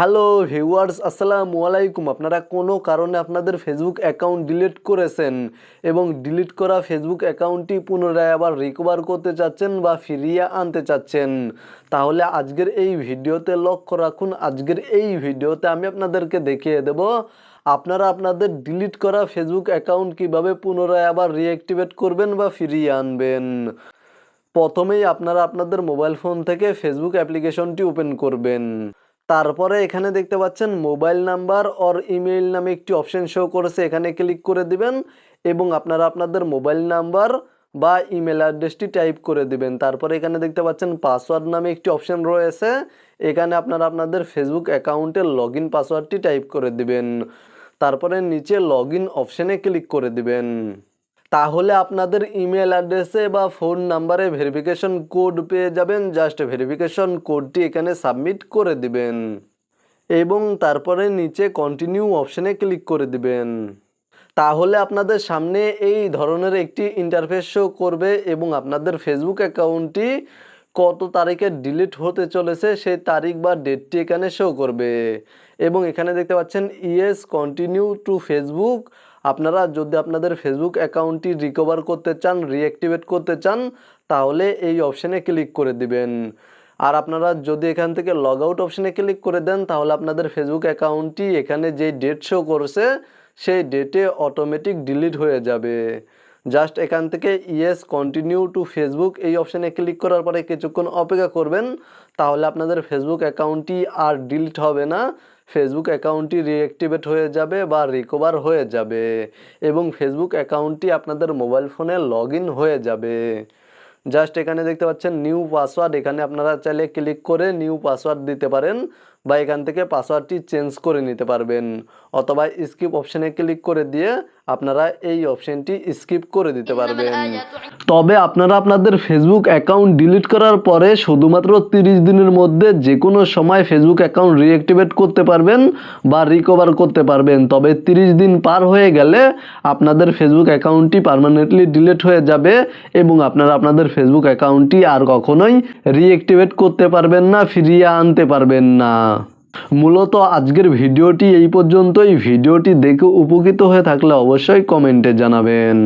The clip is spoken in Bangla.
হ্যালো ভিউয়ার্স আসসালামু আলাইকুম। আপনারা কোনো কারণে আপনাদের ফেসবুক অ্যাকাউন্ট ডিলিট করেছেন এবং ডিলিট করা ফেসবুক অ্যাকাউন্টটি পুনরায় আবার রিকভার করতে চাচ্ছেন বা ফিরিয়ে আনতে চাচ্ছেন? তাহলে আজকের এই ভিডিওতে লক্ষ্য রাখুন, আজকের এই ভিডিওতে আমি আপনাদেরকে দেখিয়ে দেব আপনারা আপনাদের ডিলিট করা ফেসবুক অ্যাকাউন্ট কীভাবে পুনরায় আবার রিঅ্যাক্টিভেট করবেন বা ফিরিয়ে আনবেন? প্রথমেই আপনারা আপনাদের মোবাইল ফোন থেকে ফেসবুক অ্যাপ্লিকেশনটি ওপেন করবেন। তারপরে এখানে দেখতে পাচ্ছেন মোবাইল নাম্বার অর ইমেইল নামে একটি অপশন শো করেছে, এখানে ক্লিক করে দিবেন এবং আপনারা আপনাদের মোবাইল নাম্বার বা ইমেল অ্যাড্রেসটি টাইপ করে দিবেন। তারপরে এখানে দেখতে পাচ্ছেন পাসওয়ার্ড নামে একটি অপশন রয়েছে, এখানে আপনারা আপনাদের ফেসবুক অ্যাকাউন্টের লগ ইন পাসওয়ার্ডটি টাইপ করে দিবেন। তারপরে নিচে লগ ইন অপশানে ক্লিক করে দিবেন। তাহলে আপনাদের ইমেল অ্যাড্রেসে বা ফোন নাম্বারে ভেরিফিকেশন কোড পেয়ে যাবেন। জাস্ট ভেরিফিকেশন কোডটি এখানে সাবমিট করে দিবেন। এবং তারপরে নিচে কন্টিনিউ অপশানে ক্লিক করে দিবেন। তাহলে আপনাদের সামনে এই ধরনের একটি ইন্টারফেস শো করবে এবং আপনাদের ফেসবুক অ্যাকাউন্টটি কত তারিখে ডিলিট হতে চলেছে সেই তারিখ বা ডেটটি এখানে শো করবে। এবং এখানে দেখতে পাচ্ছেন ইয়েস কন্টিনিউ টু ফেসবুক আপনারা যদি আপনাদের ফেসবুক অ্যাকাউন্টটি রিকভার করতে চান রিঅ্যাক্টিভেট করতে চান, তাহলে এই অপশানে ক্লিক করে দিবেন। আর আপনারা যদি এখান থেকে লগ আউট অপশানে ক্লিক করে দেন, তাহলে আপনাদের ফেসবুক অ্যাকাউন্টটি এখানে যে ডেট শো করছে, সেই ডেটে অটোমেটিক ডিলিট হয়ে যাবে। জাস্ট এখান থেকে ইয়েস কন্টিনিউ টু ফেসবুক এই অপশানে ক্লিক করার পরে কিছুক্ষণ অপেক্ষা করবেন, তাহলে আপনাদের ফেসবুক অ্যাকাউন্টটি আর ডিলিট হবে না। ফেসবুক অ্যাকাউন্টটি রিঅ্যাক্টিভেট হয়ে যাবে বা রিকভার হয়ে যাবে এবং ফেসবুক অ্যাকাউন্টটি আপনাদের মোবাইল ফোনে লগ হয়ে যাবে। জাস্ট এখানে দেখতে পাচ্ছেন নিউ পাসওয়ার্ড এখানে আপনারা চাইলে ক্লিক করে নিউ পাসওয়ার্ড দিতে পারেন। বা এখান থেকে পাসওয়ার্ডটি চেঞ্জ করে নিতে পারবেন। অথবা স্কিপ অপশানে ক্লিক করে দিয়ে আপনারা এই অপশানটি স্কিপ করে দিতে পারবেন। তবে আপনারা আপনাদের ফেসবুক অ্যাকাউন্ট ডিলিট করার পরে শুধুমাত্র তিরিশ দিনের মধ্যে যে কোনো সময় ফেসবুক অ্যাকাউন্ট রিঅ্যাক্টিভেট করতে পারবেন বা রিকভার করতে পারবেন। তবে তিরিশ দিন পার হয়ে গেলে আপনাদের ফেসবুক অ্যাকাউন্টটি পার্মানেন্টলি ডিলিট হয়ে যাবে এবং আপনারা আপনাদের ফেসবুক অ্যাকাউন্টটি আর কখনোই রিঅ্যাক্টিভেট করতে পারবেন না ফিরিয়ে আনতে পারবেন না। মূলত আজকের ভিডিওটি এই পর্যন্তই। ভিডিওটি দেখে উপকৃত হয়ে থাকলে অবশ্যই কমেন্টে জানাবেন।